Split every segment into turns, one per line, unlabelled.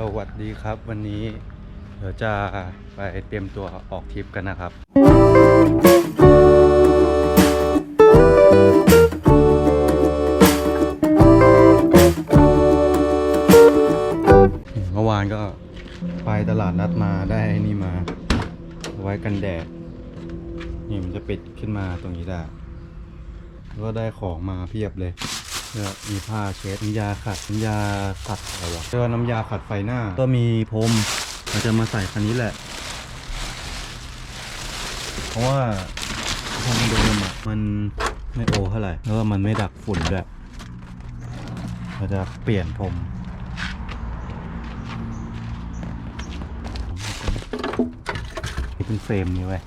สวัสดีครับ วันนี้เดี๋ยวจะไปเตรียมตัวออกทริปกันนะครับ เมื่อวานก็ไปตลาดนัดมาได้นี่มา ไว้กันแดด นี่มันจะปิดขึ้นมาตรงนี้ได้ ก็ได้ของมาเพียบเลย เนี่ยมีผ้าเช็ดน้ำยาขัดน้ำยาขัดอะไรวะเรียกว่าน้ำยาขัดไฟหน้า ก็มีพรมเราจะมาใส่คันนี้แหละ เพราะว่าพรมเดิมอะมันไม่โอเท่าไหร่แล้วมันไม่ดักฝุ่นด้วยเราจะเปลี่ยนพรมนี่เป็นเฟรมนี้ไว้ย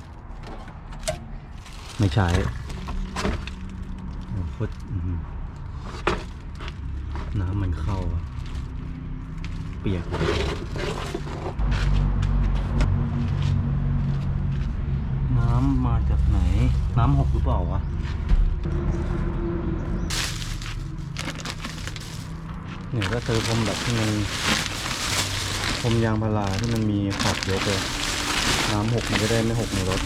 ไม่ใช้โคตร น้ำมันเข้า เปียกน้ำมาจากไหน น้ำหกหรือเปล่าวะเนี่ยก็ซื้อพรมแบบที่มันพรมยางพาราที่มันมีขอบเยกเลยน้ำหกมันจะได้ไม่หกในรถ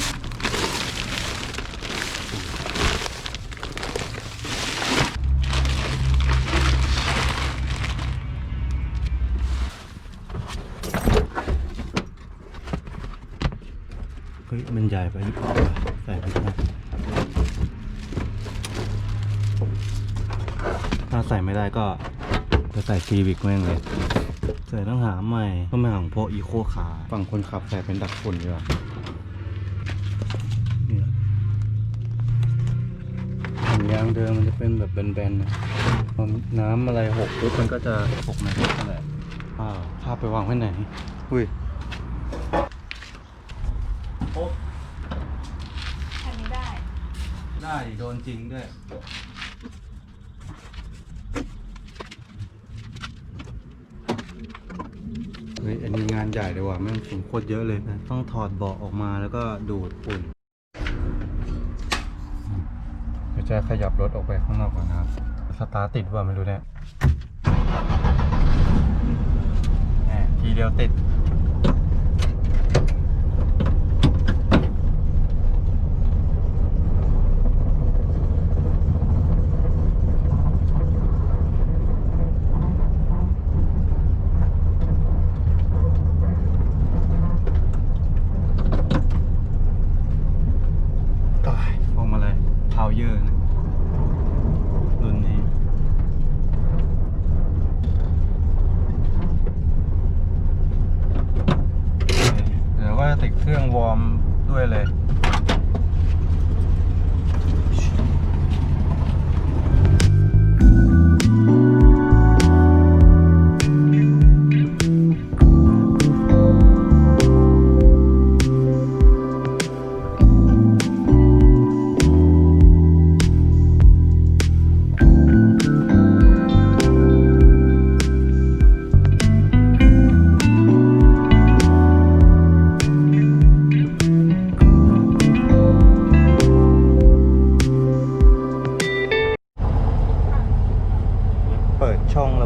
มันใหญ่ไปหรือเปล่าวะใส่ไม่ได้ถ้าใส่ไม่ได้ก็จะใส่ซีวิกแม่งเลย ใส่ต้องหาใหม่ต้องมาของพวกอีโคคาฝั่งคนขับใส่เป็นดักฝุ่นดีกว่าเนี่ยแผ่นยางเดิมมันจะเป็นแบบแบนๆนะน้ำอะไรหกปุ๊บมันก็จะหกในรถนั่นแหละอ้าวภาพไปวางไว้ไหน อุ้ย
อันนี้ได้
ได้ดิ โดนจริงด้วยเฮ้ยอันนี้งานใหญ่เลยว่ะแม่งฝุ่นโคตรเยอะเลยนะ ต้องถอดเบาะออกมาแล้วก็ดูดฝุ่นเดี๋ยวจะขยับรถออกไปข้างนอกก่อนนะครับ สตาร์ทติดว่าไม่รู้เนี่ยแหมทีเดียวติด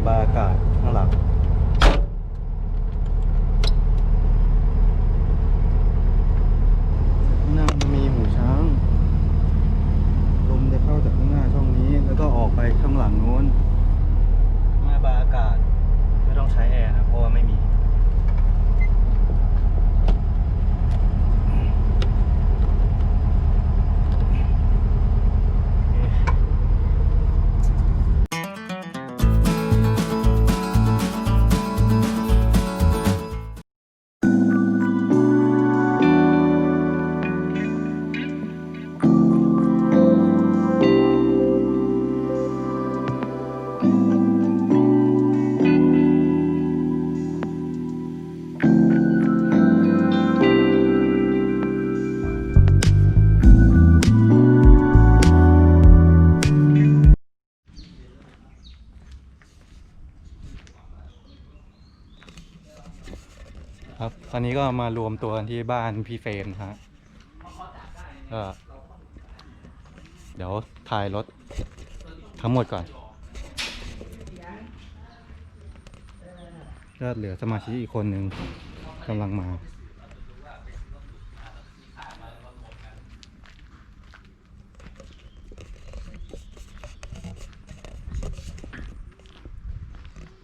ช่ อนนี้ก็มารวมตัวที่บ้านพี่เฟรมนะฮะก็เดี๋ยวถ่ายรถทั้งหมดก่อน ก็เหลือสมาชิกอีกคนหนึ่งกำลังมา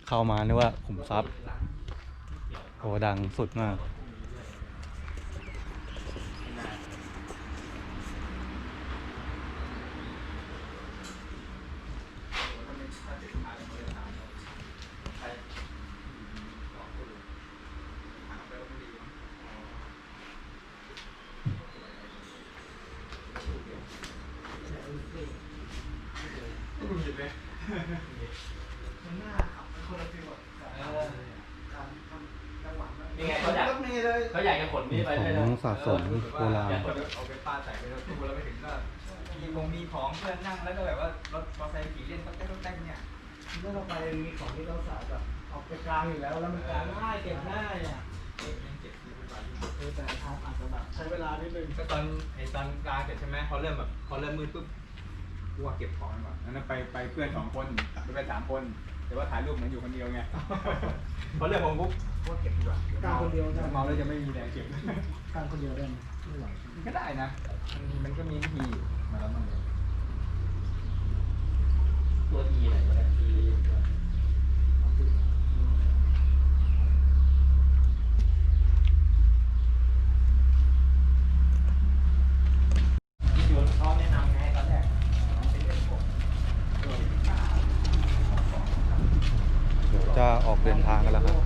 เข้ามานึกว่าขุมทรัพย์ โอ้ดังสุดมาก
ยังไงเขาอยากเขาอยากจะขนนี่ไป
ข
ด้วย
อง
นะ
สะสมโบราณ
อยากขน
เอาไปปาใส่ไปรถตู้แล้วไปถึงก็มีคงมีของเพื่อนนั่งแล้วก็แบบว่ารถมอเตอร์ไซค์ขี่เล่นก็ได้ก็ได้เนี่ย
เมื่อเราไปมีของที่เราสาแบบออกไปกลางอยู่แล้วแล้วมันกลางง่ายเก็บง่ายอะ
เอ๊ะยังเจ็บอยู่หรือเปล่า
เออแต่ทางอาจจะแบบใช้เวลานิดนึง
ก็ตอนไอ้ตอนกลางเสร็จใช่ไหมพอเริ่มแบบพอเริ่มมืดปุ๊บกูว่าเก็บของก่อนนั้นไปไปเพื่อนสองคนไปไปสามคน แต่ว่าถ่ายรูปเหมือนอยู่คนเดียวไง พอเริ่มมองปุ๊บ กูว่าเก็บดีกว่า
กลางคนเดียวใช่ไหม
เมาแล้วจะไม่มีแรงเก็บ
กลางคนเดียวได้ไหมไม่ไหว
ก็ได้นะ มันมันก็มีวิธีอยู่มาแล้วมัน
ตัวทีไหนก็ได้ที
ที่โยนเขาแนะนำไงตอนแรกเป็นเรื่องพวกตัวที่ฆ่า
เดี๋ยวจะออกเดินทางกันแล้วครับ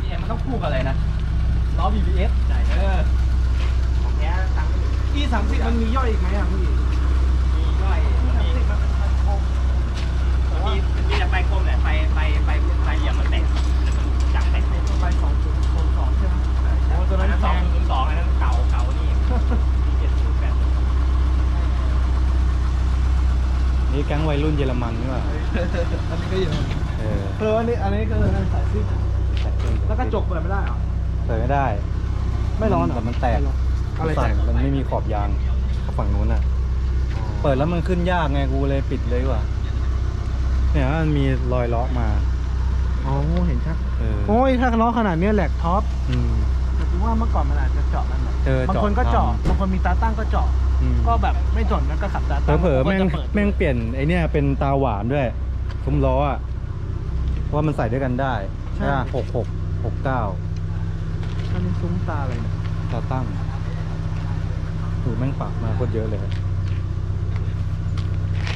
นี่มันต้องคู่กับอะไรนะ
ล้อ BBS
ใช่เออ
ของแท้ตังค์
E สามสิบมันมีย่อยอีกไหมอะพี่
มีย่อย
E สามสิบมันเป็นพันโคม
มีมีแต่ไฟคมเนี่ยไฟไฟไฟไฟเหลี่ยมมันแตกจากแตกไป
ใบสองศูนย์ศูนย์สองใช่ไหมโอ้ตัวนั้น
ส
แพ
อง
ง
ศูนย์สองอันนั้นเก่าเก่านี่มีเจ็ดศูนย์แปด
นี่แก๊งวัยรุ่นเยอรมันนี่หว่า
อันนี้ก็อยู่
เออ
เอออันนี้อันนี้ก็เลยสายซิ่งแล้วกระจกเปิดไม่ได้เหรอ
เปิดไม่ได้
ไม่ร้อนเหรอ
แต่มันแตก
อะไรแต
สั่น
ก
มันไม่มีขอบยางฝั่งนู้นอะ เปิดแล้วมันขึ้นยากไงกูเลยปิดเลยดีกว่าเนี่ยมันมีรอยล้อมา
อ๋อเห็นชัด
เออ
โอ้ยถ้าล้อขนาดนี้แหลกท็อป
อืม
แต่ผมว่าเมื่อก่อนมันอาจจะเจาะมันหน่อย
เออบา
งคนก็
เจาะ
เจาะ
ทำ
บางคนมีตาตั้งก็เจาะ
อืม
ก็แบบไม่จนแล้วก็ขับตาตั้ง
เผลอๆ
ก็
แม่ง
จะเปิด
แม่งเปลี่ยนไอเนี่ยเป็นตาหวานด้วย ซุ้มล้ออะเพราะว่ามันใส่ด้วยกันได้ใช่ไหมหกหกหกเก้า
อันนี้ซุ้มตาอะไรเนี่ย
ตาตั้งถูแม่งปรับมาโคตรเยอะเลย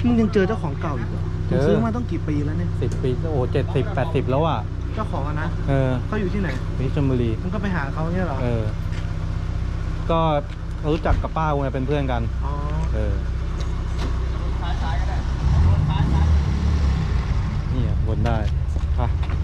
มึงยังเจอเจ้าของเก่าอีกเหรอ
เจ
มึ
อ
งซื้อมาต้องกี่ปีแล้วเนี่ย
สิบปีโอ้เจ็ดสิบแปดสิบแล้วอะ
เจ้าของอะนะ
เออ
เขาอยู่ที่ไหน
นี่ชลบุรี
มึงก็ไปหาเขาเนี่ยเหรอ
เออ ก็รู้จักกับป้ากูไงเป็นเพื่อนกัน
อ๋อ
เออ บนได้ไป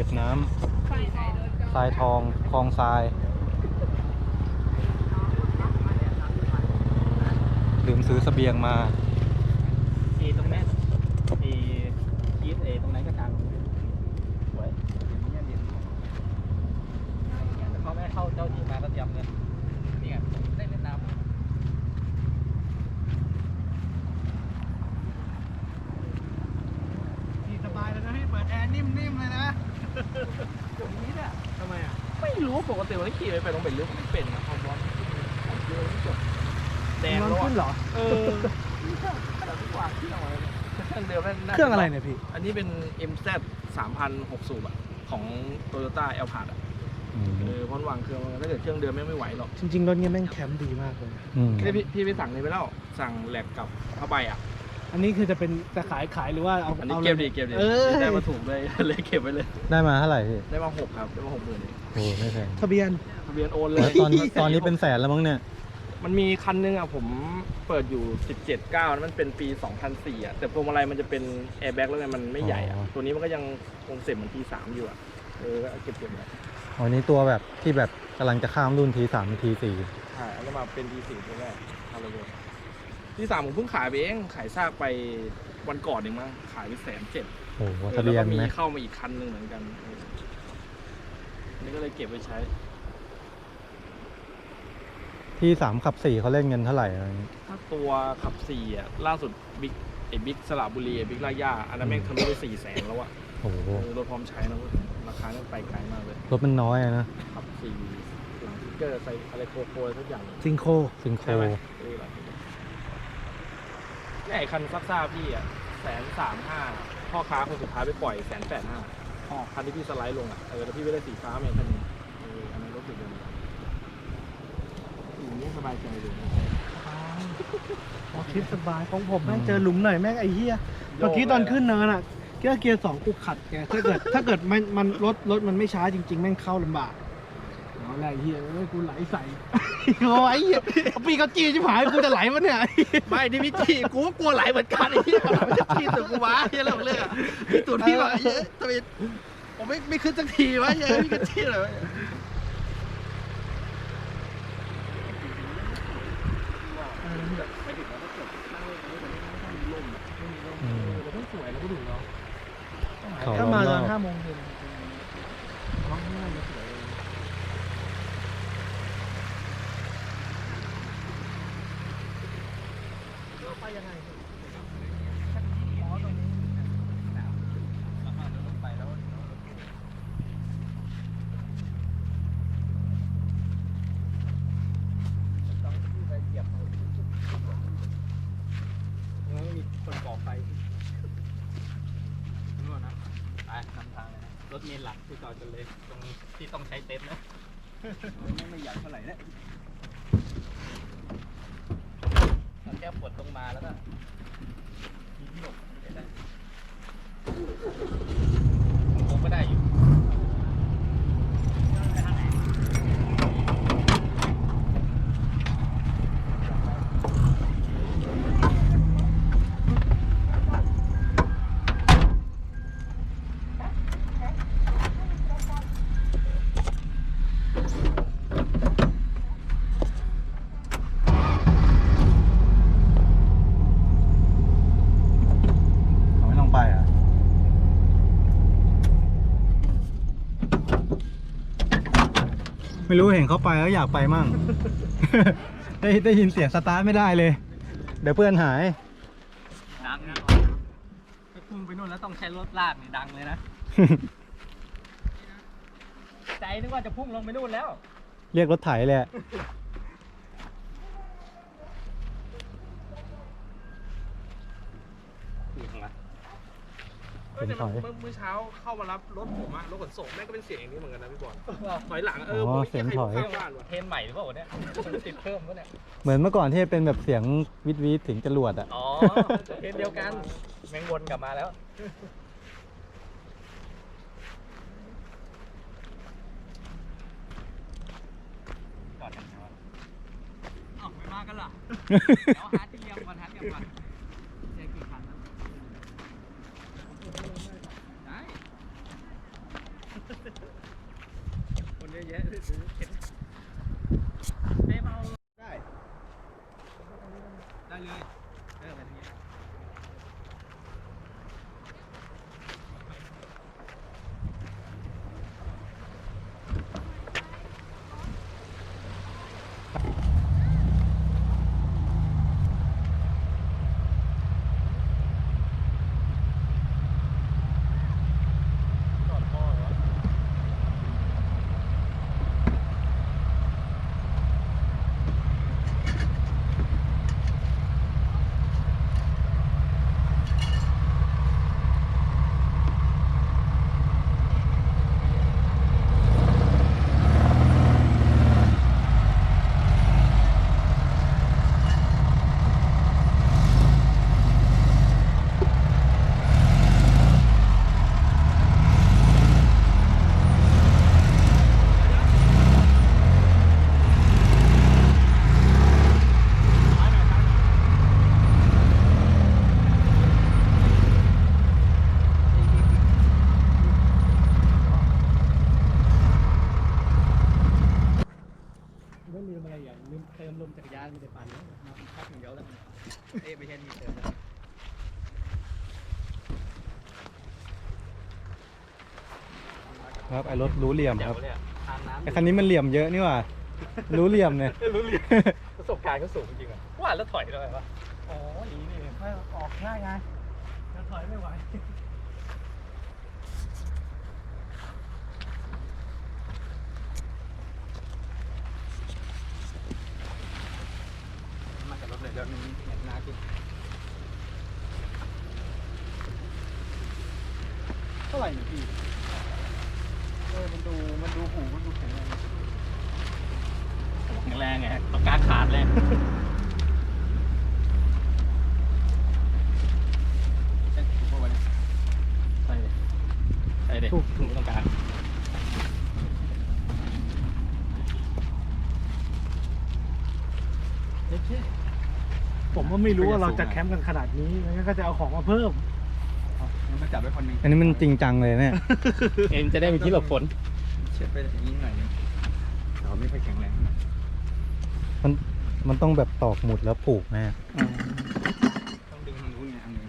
ก็บน้ำทรายทองคลองทราย ลืมซื้อเสบียงมา
ทีตรงนี้ทียีสเอตรงนั้นก็กลางสวยเนี่ยดินแต่เขาไม่ให้เข้าเจ้าที่มาก็เตรียมเลยนี่ไงได้เล่นน้ำ
ที่สบายเลยนะพี่เปิดแอร์นิ่มๆเลยนะ
ผมนี้เนี่ย
ทำไมอะ
ไม่รู้ปกติวันนี้ ขี่ไปไปตรงเป็นลึกไม่เป็นนะความร้อนเยอะที่สุดแดง
มัน
แล้ว
ขึ้นเหร
อะ
อ
เออขนาดทุกวางที่เอาไว้เนี่ยเครื่องเดิมนั่นน่า
เครื่องอะไรเนี่ยพี่
อันนี้เป็น MZ 3,006สูบอะของ Toyota a l p a r d อะ
อืม
เออเพราะวางเครื่องมันถ้าเกิดเครื่องเดิมไม่ไม่ไหวหรอก
จริงๆ รถเนี้ยแม่งแคมป์ดีมากเลย
อืม
พี่พี่ไปสั่งเลยไปแล้ว สั่งแหลกกับผ้าใบอะ
อันนี้คือจะเป็นจะขายขายหรือว่าเอา
อันนี้
อา
เก็บดีเก็บดี
เออ
ได้มาถูกเลย เลยเก็บไว้เลย
ได้มาเท่าไหร่พี่
ได้มาหกครับ ได้มาหกหมื่นเอง
โอ้ไม่แพง
ทะเบียน
ทะเบียนโอนเล
แล้
ยว
ตอนตอนนี้เป็นแสนแล้วมั้งเนี่ย
มันมีคันนึงอะผมเปิดอยู่ 17 9นั้นมันเป็นปี 2004อะแต่พวงมาลัยมันจะเป็นแอร์แบ็กแล้วไงมันไม่ใหญ่อะ
อ๋อ
ตัวนี้มันก็ยังคงเซ็ตเหมือนทีสามอยู่อะเออก็เก็บเก็บไว้
อันนี้ตัวแบบที่แบบกำลังจะข้ามรุ่นทีสามทีสี่
ใช่แล้วมาเป็นทีสี่ตัวแรกเอาเลยทีสามผมเพิ่งขายไปเองขายซากไปวันก่อนเองมั้งขายไปแสนเจ็ด
โอ้โห
เออ
ทะเบียน
แล้วก็มี
ไหม
เข้ามาอีกคันหนึ่งเหมือนกันเอออั นนี่ก็เลยเก็บไว้ใช้
ที่สามขับสี่เขาเล่นเงินเท่าไหร่อะไรอย่างงี้
ถ้าตัวขับสี่อะล่าสุดบิ๊กไอ้บิ๊กสระบุรีไอ้บิ๊กลาย่าอันนั้นแม่งทะลุไปสี่แสนแล้วอะ
โอ้โห
เออรถพร้อมใช้นะเว้ยราคาเนี่ยไปไกลมากเลย
รถมันน้อยอะนะ
ขับสี่หลังสติ๊กเกอร์ใส่อะไรโคโคอะไรทุกอย่าง
ซิงโค
ซิงโคร
ใช่ไหมเออหลังสติ๊กเกอร์เนี่ยไอ้คันซักซ่าพี่อะแสนสามห้าพ่อค้าคนสุดท้ายไปปล่อยแสนแปดห้าอ๋อ คันที่พี่สไลด์ลงอะเออแล้วพี่ไม่ได้สีฟ้าแม่งคันนี้เอออันนั้นรถสุดเลยอย่างนี้สบายใจเลย
ออกทริปสบายของผมแม่งเจอหลุมหน่อยแม่งไอ้เหี้ยเมื่อกี้ตอนขึ้นเนินอะเกียร์เกียร์สองกูขัดไงถ้าเกิดถ้าเกิดมันมันรถรถมันไม่ช้าจริง ๆ แม่งเข้าลำบากเอาแหละ ไอ้เหี้ยเอ้ยกูไหลใส่โอ้ยไอ้เหี้ยปีกจีชิบหายกูจะไหลวะเนี่ย
ไม่ที่พี่จีกูก็กลัวไหลเหมือนกันไอ้ที่มันจะทีตัวกูวะเฮียเรื่องเรื่องพี่ตัวพี่ว่าเฮ้ยทำไมผมไม่ไม่ขึ้นสักทีวะเฮ้ยพี่ก็ทีเลยวะ
อืม
แต่ต้องสวยแล้วก็ดูเนาะ
เขา
ถ้า
ล้อ
มา
ม
ต
ร
อ
อน บ
ห้าโมงเย็น
ร้องง่ายมาสวยเลย
ไปยังไง
ต้องไปเหยียบเอาแล้วมีคนก่อไฟนู่นนะไปนำทาง เมนะรถเมล์หลักที่จอดกันเลย ตรงที่ต้องใช้เต็นท์นะ ไม่ใหญ่เท่าไหร่นะราแค่ปวดตรงมาแล้วก็มีที่หลบได้ผมก็ได้อยู่
เขาไม่ต้องไปอะ ไม่รู้เห็นเขาไปแล้วอยากไปมั่ง ได้ได้ยินเสียงสตาร์ทไม่ได้เลย เดี๋ยวเพื่อนหาย
ดังนะไปพุ่งไปนู่นแล้วต้องใช้รถลากนี่ดังเลยนะ ใจนึกว่าจะพุ่งลงไปนู่นแล้ว
เรียกรถไถเลยอะ
ฮ้ยแต่
ถอย
เมื่อเมื่อเช้าเข้ามารับรถผมอะรถขนส่งแม่งก็เป็นเสียงอย่างนี้เหมือนกันนะพี่บอลถอยหลังเออ
อ๋อ
ผมไม่
เสียง
ใคร
ถอย
ข้างบ้านวะ
เทรนใหม่หรือเปล่าวะเนี่ยติดเพิ่มวะเนี่ย
เหมือนเมื่อก่อนที่เป็นแบบเสียงวิทวิทถึงจรวดอะ
อ๋อเทรนเดียวกัน แมงวนกลับมาแล้วก่อนกันนะวะอ้าวไม่มากันเหรอเดี๋ยวหาที่เรียงก่อนหาที่เรียงก่อนเจอกี่คันนะได้ คนเยอะแยะเลยซื้อเข็นไม่เมา
ได้ ได้เลยเออไปทางนี้
ไม่ลืมอะไรอย่างลืมเติมลมจักรยานไม่ได้ปั่นแล้วมาพักอย่างเดียวแล้ว
เอ้ยไม่ใช่มีเติมนะ
ครับไอ้รถรู้เหลี่ยม
เดี๋
ค
ย
รับ
วเนี่ยทานน้ำ
ไอ้คันนี้มันเหลี่ยมเยอะนี่หว่ารู้เหลี่ยมเนี่ย
รู้เรียนประสบการณ์เขาสูงจริงอะว่าแล้วถอยทำไมวะ
อ๋ออีนี่ไม่ออกง่ายไงจะถอยไม่ไหว
มาจากรถเลยเดี๋ยวนี้เห็นหน้ากิน
เท่าไหร่เนี่ยพี่เออมันดูมันดูหูมันดูแข็งแรง
แข็งแรงไงต้องการขาดเลย
ใช่ถูกปะวะเนี่ย
ใช่เลยใช่เลยถูกต้องการ
ผมก็ ไม่รู้ว่าเราจะแคมป์กันขนาดนี้งั้นก็จะเอาของมาเพิ่ม
เอางั้นมาจับไว้คนหนึ่ง
อันนี้มันจริงจังเลยเนี่ย
เอ็มจะได้มีที่หลบฝน
เช็ดไปอย่างนี้หน่อยนึงเราไม่ค่อยแข็งแรงเท่าไหร่
มันมันต้องแบบตอกหมุดแล้วผูกแม่
ต้องดึงทางนู้นไงอันหนึง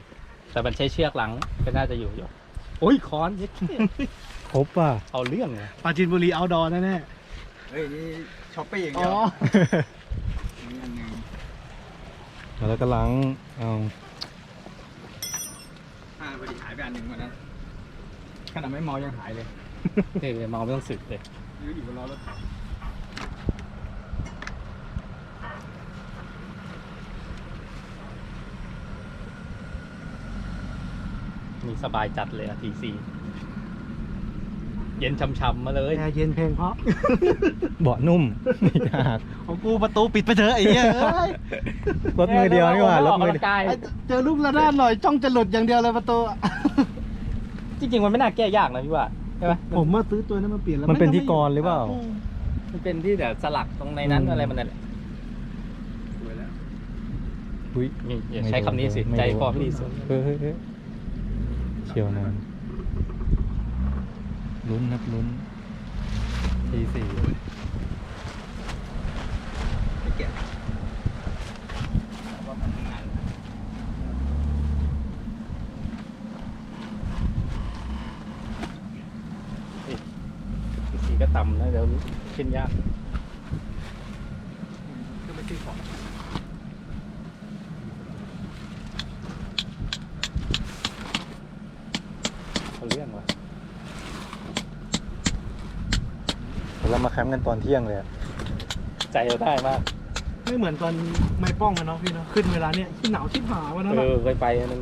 แต่มันใช้เชือกหลังก็น่าจะอยู่อยู่โอ้ยค้อนเย็ด
ครบป่ะ
เอาเรื่องเลย
ปราจีนบุรีเอาดอแน่
เฮ้ยนี่ช้อปปี้อย่าง
ๆ
เดี
อ๋
ย
อ
วนี่อันหนึง
แล้วก็ล้างเอา
อ่าพอดีหายไปอันหนึ่งวันนั้นขนาดไม่เมายังหายเลย
เฮ้ยเมาไม่ต้องสึกเลย
ยืดอยู่บนล้อรถไถ
มีสบายจัดเลยอะทีซี เย็นช่ำๆมาเลย
แอร์เย็นเพลงเพราะ
เบาะนุ่มอีกหาก
ของกูประตูปิดไปเถอะไอ้เหี้ยเอ้ย
รถมือเดียวนี่หว่ารถมือ
ออกกำลังกาย
ไอ้เจอลูกระนาดหน่อยจ้องจะหลุดอย่างเดียวเลยประตูอะ
จริงๆมันไม่น่าแก้ยากนะพี่ว่าใช่ไหม
ผมมาซื้อตัวนั้นมาเปลี่ยนแล้ว
มันเป็น
ไที่
กรหรือเปล่า
มันเป็นที่แบบสลักตรงในนั้น
อืม
อะไรมันนั่นแหละ
สวยแล้ว
อุ้ย
นี่อย่าใช้คำนี้สิ
ไม่รู้
ใจคอพี่สุด
เฮ้ยเฮ้ยเฮ้ยเชียวนาน ลุ้นครับลุ้นทีสี่
ไม่เก็บ
ว่ามันทำงานนี่สีก็ต่ำนะเดี๋ยวขึ้นยาก
ไม่ซื้อของ
เขาเรื่องว่ะ
เรามาแคมป์กันตอนเที่ยงเลยอะ
ใจเราได้มาก
ไม่เหมือนตอนไม่ป้องกันเนาะพี่เนาะขึ้นเวลาเนี้ยที่หนาวชิบหายวันนั้น
เอ
อะ
อเคยไปอันนึง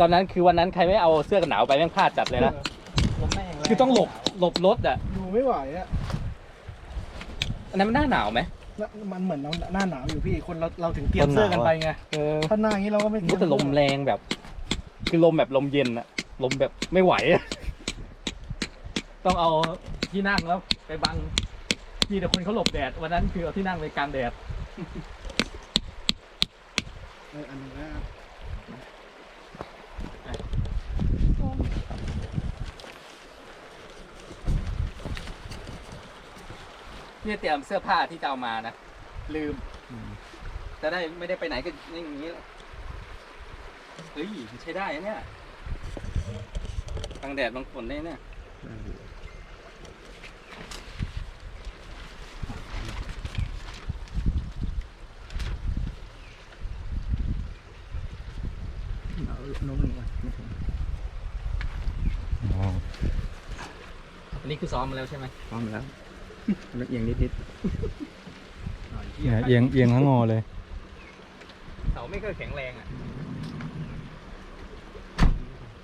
ตอนนั้นคือวันนั้นใครไม่เอาเสื้อกันหนาวไปแม่งพลาดจัดเลยนะคือต้องหลบหลบรถอะ
อยู่ไม่ไหวอะ
อันนั้นมันหน้าหนาวไหม
แล้วมันเหมือนเราหน้าหนาวอยู่พี่คนเราเราถึงเตรียมเสื้อกันไปไง
เออ
ถ้าหน้าอย่างนี้เราก็ไม่เตรีย
ก็
ม
แต่ลมแรงแบบ คือลมแบบลมเย็นอะลมแบบไม่ไหวอะต้องเอา ที่นั่งแล้วไปบังมีแต่คนเขาหลบแดดวันนั้นคือเอาที่นั่งไปกลางแดด
เอออันนี้นะ
เนี่ยเตรียมเสื้อผ้าที่จะเอามานะลืม จะได้ไม่ได้ไปไหนก็อย่างนี้แหละเฮ้ยใช้ได้นะเนี่ยกลางแดดบางฝนได้เนี่ย
เอาน้องหนึ่งก่อน
อ๋อ
อันนี้คือซ้อมมาแล้วใช่ไหม
พร้อมแล้วเอียงนิด
เนี่ยเอียงเอียงทั้งงอเลย
เสาไม่เคยแข็งแรงอะ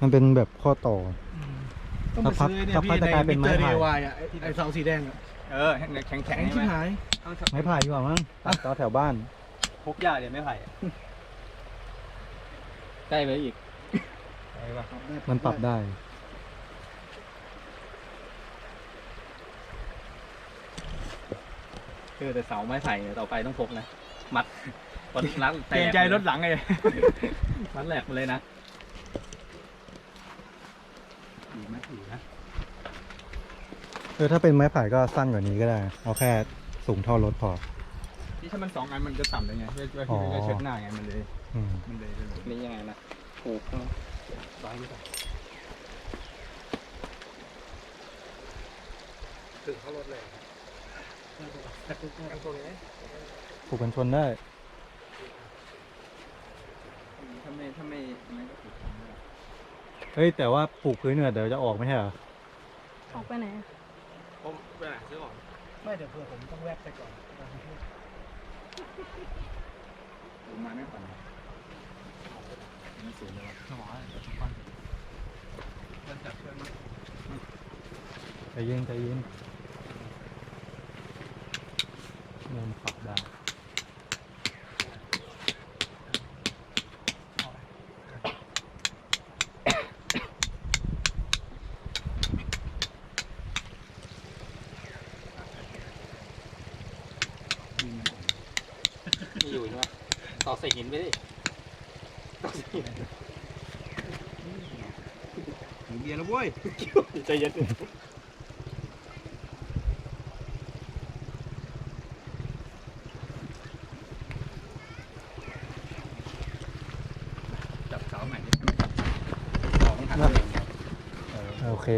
มันเป็นแบบข้อต่อ
ต้องไปซื้อเนี่ย
ถ้าพั
พี่
บจะกลายเป็นไม้
ใน
ไผ่
มิสตอร์ DIY อะไอ้ไอ้เสาสีแดงอะ
ๆเออแข็งแข็
แข็
ง
ง
ใช่
ชิบ
ไหม
หาย
ไม้ไผ่ดีกว่ามั้งตัดต่อแถวบ้าน
พกยาเดี๋ยวไม่ไผ่
ใกล้ไปอีก
มันปรับได้
อแต่เสาไม้ไผ่เนี่ยต่อไปต้องพกนะ มัดวันรัด
เกรงใจรถหลังไง
มัดแหลกมาเลยนะ
อยู่ไหมอยู่นะ
เออถ้าเป็นไม้ไผ่ก็สั้นกว่านี้ก็ได้ เอาแค่สูงเท่ารถพอ
ที่ถ้ามันสองอันมันจะต่ำเลยไงเพื่อเพื่อที่มันจะเช็ดหน้าไงมันเลย
อืม
มันเลยเลย
นี่ยังไงนะผูกร้อยไม่ได้
ถึงเข้ารถเลย
ผูกกันชนได้
ถ้าไม่ถ้าไม่ไม่ก็ถูก
เฮ้ย แต่ว่าผูกพื้นเนี่ยเดี๋ยวจะออกไม่ใช่เหรอ
ออกไปไหนอะ
ผมไปไหนซื้อของ
ไม่เดี๋ยวเผื่อผมต้องแวบไปก่อน
ผมมาไม่ก่อนไม่สูงเลยวะ
มันจับเชือกมา
ใจเย็นใจเย็นเริ่มปรับได้
ไม่อยู่ใช่ไหมต่อ ใส่หินไปดิต่อใส่หิน
ถึงเบียร์แล้วเว้ย
ใจเย็นดิ
จับเสาใหม่ดิ
สองหันเลย
โอเค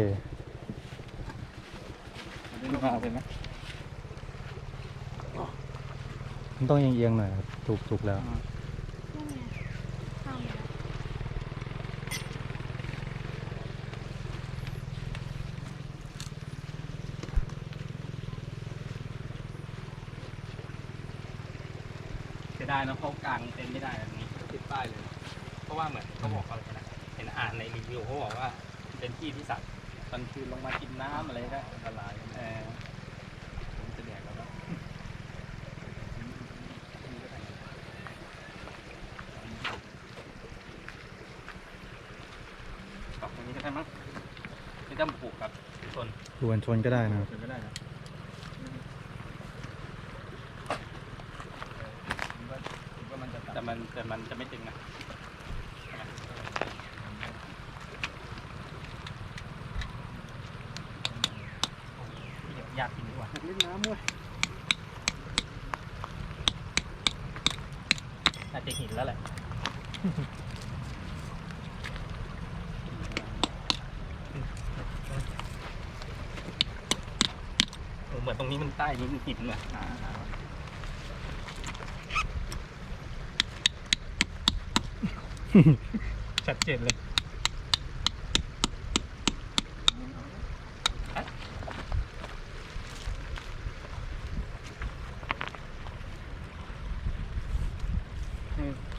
มาเป็นไหม
มันต้องเอียงๆหน่อยครับถูกถูกแล้ว
นั่นไงข้ามไปแล้ว
เสียดายนะเขากลางเต็นท์ไม่ได้แบบนี้ติดป้ายเลย เพราะว่าเหมือนเขาบอกอะไรนะเห็นอ่านในรีวิวเขาบอกว่าเป็นที่ที่สัตว์ตอนคืนลงมากินน้ำอะไรก็อันตรายเออผมจะแดกแล้วนะตรงนี้ก็ได้มั้งไม่ต้องผูกกับส่วน
ผูกันชนก็ได้นะครับ
ถึงก็ได้นะผมว่าผมว่ามันจะ
แต่มันแต่มันจะไม่ตึงนะใช่ไหม เดี๋ยวยากจริงดีกว่า
เล่นน้ำเว้ย
น่าจะหินแล้วแหละ เหมือนตรงนี้มันใต้นี้มันหินอะชัดเจนเลย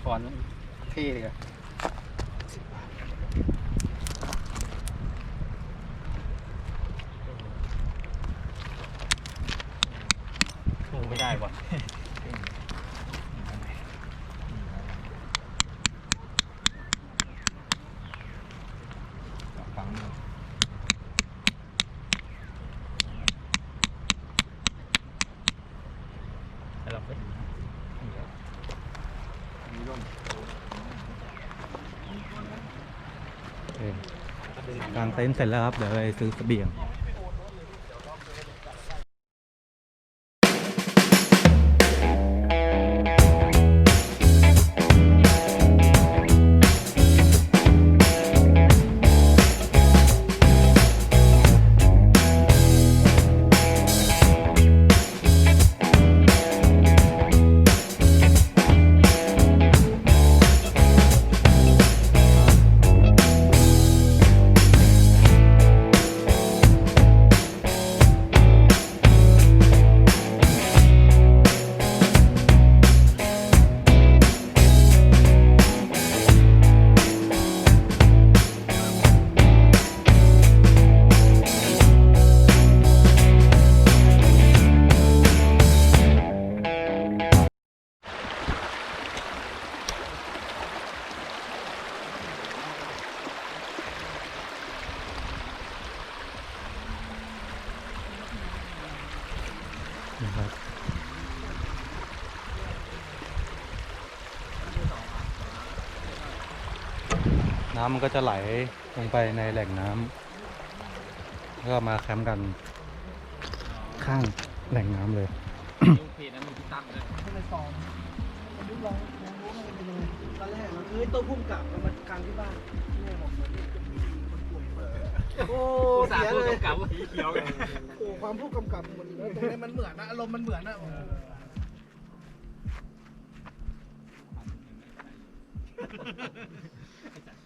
ฟอนต์เท่เลยอะ
ร่ม
โอเค กางเต็นท์เสร็จแล้วครับ เดี๋ยวไปซื้อเสบียง มันก็จะไหลลงไปในแหล่งน้ำแล้วก็มาแคมป์กัน ข้างแหล่งน้ำเลย
ยูเพจนั้นมีที่ตั้ง
เลยซ้อมมันดูลองลองรู้ว่ามันเป็นยังไงตอนแรกเราเฮ้ยตัวพุ่มกลับมันมากางที่บ้านแม่บอกเหมือนจะมีคนป่วยเปิดโอ้เสียเลย
กับว่าเขียว
โอ้ความผู้กำกับมดแล้วตรงนี้มันเหมือนนะอารมณ์มันเหมือนนะอ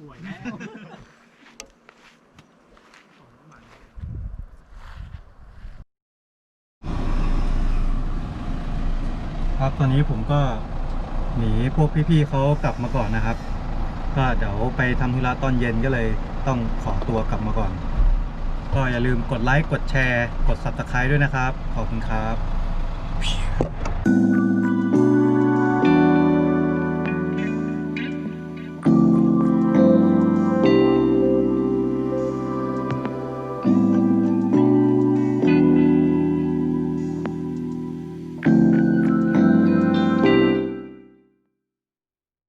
ป่วยแล้ว
ครับตอนนี้ผมก็หนีพวกพี่ๆเขากลับมาก่อนนะครับ ก็เดี๋ยวไปทำธุระตอนเย็นก็เลยต้องขอตัวกลับมาก่อน ก็อย่าลืมกดไลค์ กดแชร์ กด subscribe ด้วยนะครับ ขอบคุณครับ